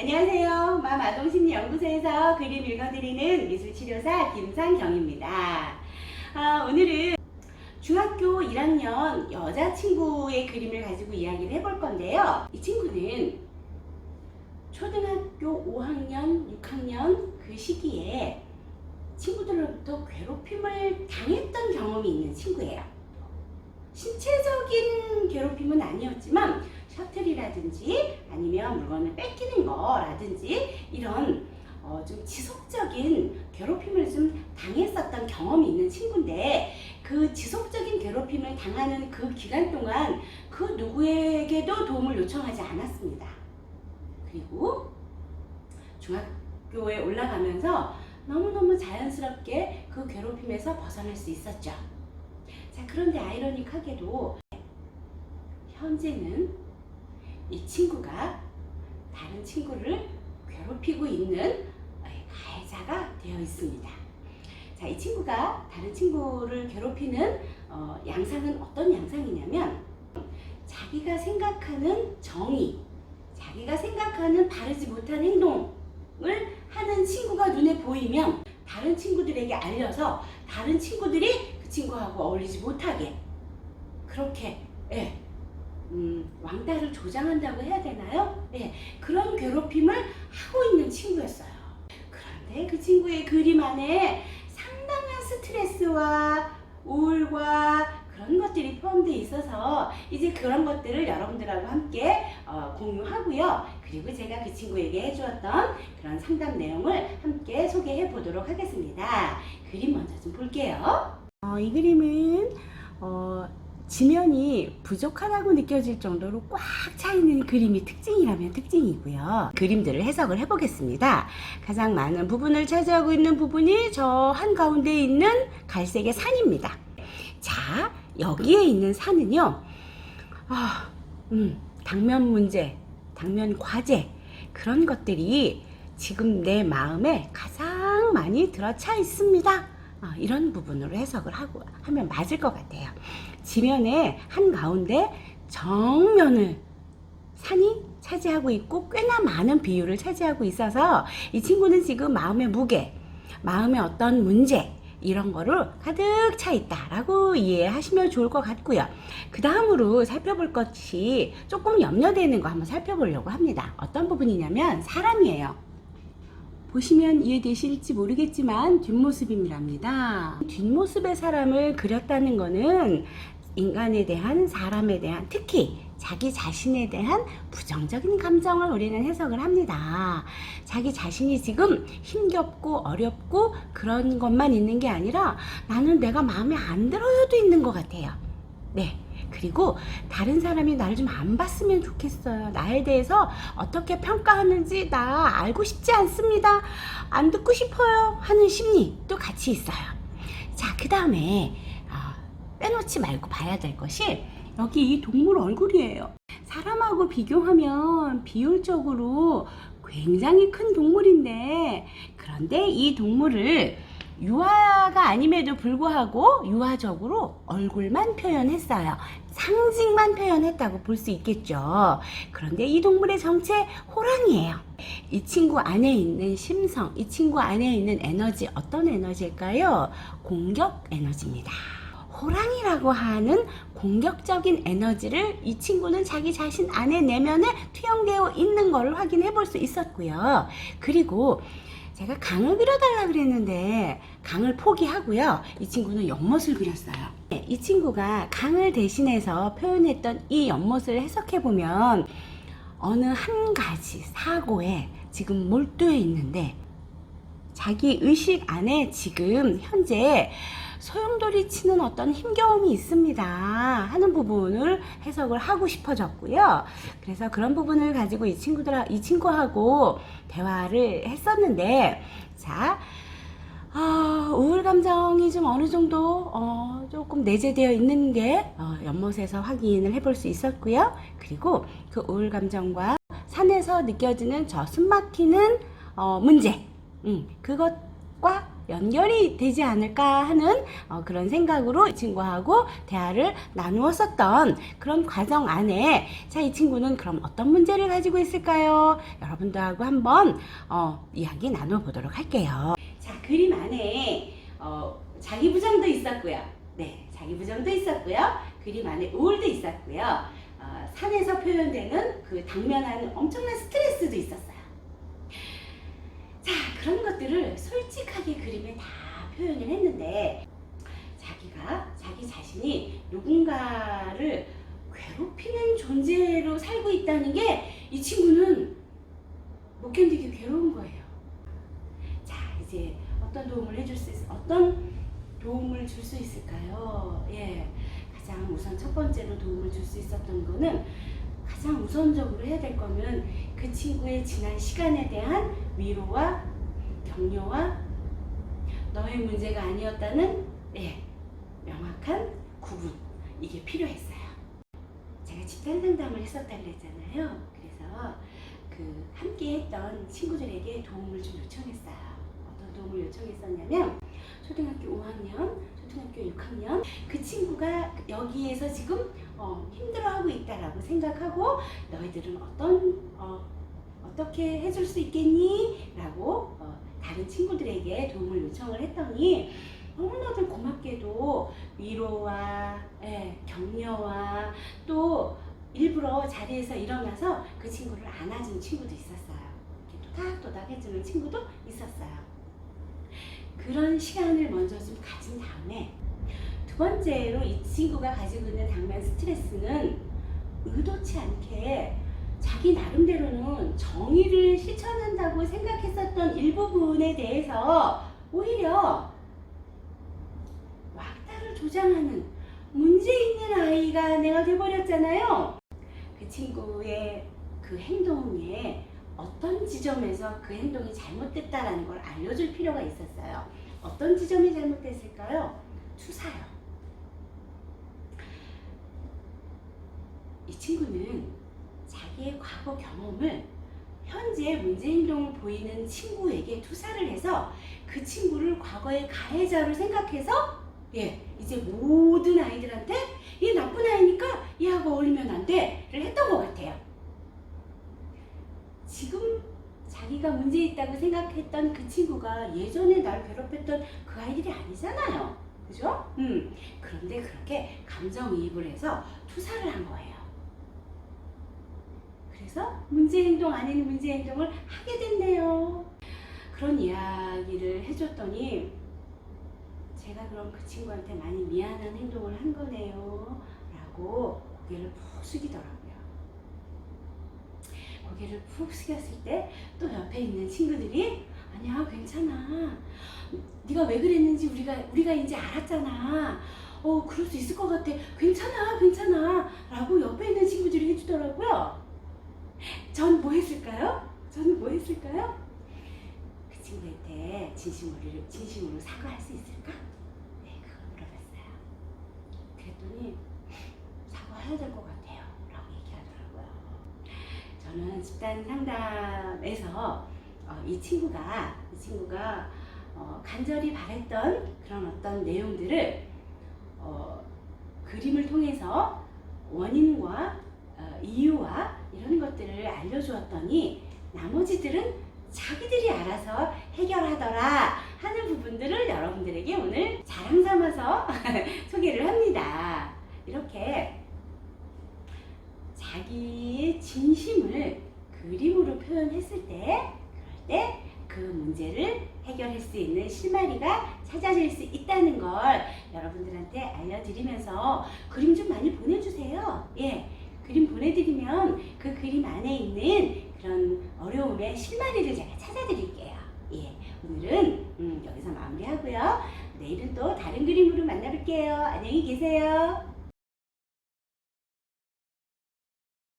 안녕하세요. 맘 아동심리연구소에서 그림 읽어드리는 미술치료사 김상경입니다. 아, 오늘은 중학교 1학년 여자친구의 그림을 가지고 이야기를 해볼 건데요. 이 친구는 초등학교 5학년, 6학년 그 시기에 친구들로부터 괴롭힘을 당했던 경험이 있는 친구예요. 신체적인 괴롭힘은 아니었지만 셔틀이라든지 아니면 물건을 뺏기는 거라든지 이런 어, 좀 지속적인 괴롭힘을 좀 당했었던 경험이 있는 친구인데 그 지속적인 괴롭힘을 당하는 그 기간 동안 그 누구에게도 도움을 요청하지 않았습니다. 그리고 중학교에 올라가면서 너무너무 자연스럽게 그 괴롭힘에서 벗어날 수 있었죠. 자, 그런데 아이러니하게도 현재는 이 친구가 다른 친구를 괴롭히고 있는 가해자가 되어 있습니다. 자, 이 친구가 다른 친구를 괴롭히는 어, 양상은 어떤 양상이냐면 자기가 생각하는 정의, 자기가 생각하는 바르지 못한 행동을 하는 친구가 눈에 보이면 다른 친구들에게 알려서 다른 친구들이 그 친구하고 어울리지 못하게 그렇게 예, 음, 왕따를 조장한다고 해야 되나요? 예, 그런 괴롭힘을 하고 있는 친구였어요. 그런데 그 친구의 그림 안에 상당한 스트레스와 우울과 그런 것들이 포함되어 있어서 이제 그런 것들을 여러분들하고 함께 어, 공유하고요. 그리고 제가 그 친구에게 해주었던 그런 상담 내용을 함께 소개해 보도록 하겠습니다. 그림 먼저 좀 볼게요. 어, 이 그림은 어, 지면이 부족하다고 느껴질 정도로 꽉 차 있는 그림이 특징이라면 특징이고요. 그림들을 해석을 해보겠습니다. 가장 많은 부분을 차지하고 있는 부분이 저 한가운데 있는 갈색의 산입니다. 자, 여기에 있는 산은요, 아, 음, 당면 문제, 당면 과제, 그런 것들이 지금 내 마음에 가장 많이 들어차 있습니다. 아, 이런 부분으로 해석을 하고 하면 맞을 것 같아요. 지면의 한 가운데 정면을 산이 차지하고 있고 꽤나 많은 비율을 차지하고 있어서 이 친구는 지금 마음의 무게, 마음의 어떤 문제 이런 거를 가득 차 있다라고 이해하시면 좋을 것 같고요. 그 다음으로 살펴볼 것이 조금 염려되는 거 한번 살펴보려고 합니다. 어떤 부분이냐면 사람이에요. 보시면 이해되실지 모르겠지만 뒷모습입니다. 뒷모습의 사람을 그렸다는 거는 인간에 대한 사람에 대한 특히 자기 자신에 대한 부정적인 감정을 우리는 해석을 합니다. 자기 자신이 지금 힘겹고 어렵고 그런 것만 있는 게 아니라 나는 내가 마음에 안 들어요도 있는 것 같아요. 네. 그리고 다른 사람이 나를 좀 안 봤으면 좋겠어요. 나에 대해서 어떻게 평가하는지 나 알고 싶지 않습니다. 안 듣고 싶어요. 하는 심리도 같이 있어요. 자, 그 다음에 어, 빼놓지 말고 봐야 될 것이 여기 이 동물 얼굴이에요. 사람하고 비교하면 비율적으로 굉장히 큰 동물인데 그런데 이 동물을 유아가 아님에도 불구하고 유아적으로 얼굴만 표현했어요. 상징만 표현했다고 볼 수 있겠죠. 그런데 이 동물의 정체 호랑이에요. 이 친구 안에 있는 심성, 이 친구 안에 있는 에너지 어떤 에너지일까요? 공격 에너지입니다. 호랑이라고 하는 공격적인 에너지를 이 친구는 자기 자신 안에 내면에 투영되어 있는 것을 확인해 볼 수 있었고요. 그리고 제가 강을 그려달라 그랬는데 강을 포기하고요. 이 친구는 연못을 그렸어요. 네, 이 친구가 강을 대신해서 표현했던 이 연못을 해석해 보면 어느 한 가지 사고에 지금 몰두해 있는데 자기 의식 안에 지금 현재 소용돌이 치는 어떤 힘겨움이 있습니다 하는 부분을 해석을 하고 싶어졌고요. 그래서 그런 부분을 가지고 이 친구들 이 친구하고 대화를 했었는데 자 어, 우울 감정이 좀 어느 정도 어, 조금 내재되어 있는 게 어, 연못에서 확인을 해볼 수 있었고요. 그리고 그 우울 감정과 산에서 느껴지는 저 숨막히는 어, 문제, 음, 그것과 연결이 되지 않을까 하는 어, 그런 생각으로 이 친구하고 대화를 나누었었던 그런 과정 안에 자, 이 친구는 그럼 어떤 문제를 가지고 있을까요? 여러분들하고 한번 어, 이야기 나눠보도록 할게요. 자, 그림 안에 어, 자기 부정도 있었고요. 네, 자기 부정도 있었고요. 그림 안에 우울도 있었고요. 어, 산에서 표현되는 그 당면하는 엄청난 스트레스도 있었어요. 자, 그런 것들을 솔직하게 그림에 다 표현을 했는데 자기가 자기 자신이 누군가를 괴롭히는 존재로 살고 있다는 게 이 친구는 못 견디게 괴로운 거예요. 자, 이제 어떤 도움을 해줄 수 있, 어떤 도움을 줄 수 있을까요? 예, 가장 우선 첫 번째로 도움을 줄 수 있었던 거는 가장 우선적으로 해야 될 거는 그 친구의 지난 시간에 대한 위로와 격려와 너의 문제가 아니었다는 예, 명확한 구분 이게 필요했어요. 제가 집단 상담을 했었다 그랬잖아요. 그래서 그 함께 했던 친구들에게 도움을 좀 요청했어요. 어떤 도움을 요청했었냐면 초등학교 5학년, 초등학교 6학년 그 친구가 여기에서 지금 어, 힘들어하고 있다라고 생각하고 너희들은 어떤 어, 어떻게 해줄 수 있겠니? 라고 어, 다른 친구들에게 도움을 요청을 했더니 너무나도 고맙게도 위로와 예, 격려와 또 일부러 자리에서 일어나서 그 친구를 안아준 친구도 있었어요. 토닥토닥 해주는 친구도 있었어요. 그런 시간을 먼저 좀 가진 다음에 두 번째로 이 친구가 가지고 있는 당면 스트레스는 의도치 않게 자기 나름대로는 정의를 실천한다고 생각했었던 일부분에 대해서 오히려 왁다를 조장하는 문제 있는 아이가 내가 돼버렸잖아요. 그 친구의 그 행동에 어떤 지점에서 그 행동이 잘못됐다라는 걸 알려줄 필요가 있었어요. 어떤 지점이 잘못됐을까요? 투사요. 이 친구는 자기의 과거 경험을 현재 문제 행동을 보이는 친구에게 투사를 해서 그 친구를 과거의 가해자로 생각해서 예, 이제 모든 아이들한테 얘 나쁜 아이니까 얘하고 어울리면 안 돼를 했던 것 같아요. 지금 자기가 문제 있다고 생각했던 그 친구가 예전에 날 괴롭혔던 그 아이들이 아니잖아요. 그죠? 음. 그런데 그렇게 감정이입을 해서 투사를 한 거예요. 그래서 문제 행동 아닌 문제 행동을 하게 됐네요. 그런 이야기를 해줬더니 제가 그럼 그 친구한테 많이 미안한 행동을 한 거네요. 라고 고개를 푹 숙이더라고요. 고개를 푹 숙였을 때 또 옆에 있는 친구들이 아니야 괜찮아. 네가 왜 그랬는지 우리가 우리가 이제 알았잖아. 어 그럴 수 있을 것 같아. 괜찮아 괜찮아. 라고 옆에 있는 친구들이 해주더라고요. 전 뭐 했을까요? 저는 뭐 했을까요? 그 친구한테 진심으로 진심으로 사과할 수 있을까? 네, 그걸 물어봤어요. 그랬더니 사과해야 될 것 같아요. 라고 얘기하더라고요. 저는 집단 상담에서 어, 이 친구가 이 친구가 어, 간절히 바랬던 그런 어떤 내용들을 어, 그림을 통해서 원인과 어, 이유와 이런 것들을 알려주었더니 나머지들은 자기들이 알아서 해결하더라 하는 부분들을 여러분들에게 오늘 자랑 삼아서 소개를 합니다. 이렇게 자기의 진심을 그림으로 표현했을 때, 그럴 때 그 문제를 해결할 수 있는 실마리가 찾아질 수 있다는 걸 여러분들한테 알려드리면서 그림 좀 많이 보내주세요. 예. 그림 보내드리면 그 그림 안에 있는 그런 어려움의 실마리를 제가 찾아드릴게요. 예. 오늘은 음, 여기서 마무리하고요. 내일은 또 다른 그림으로 만나볼게요. 안녕히 계세요.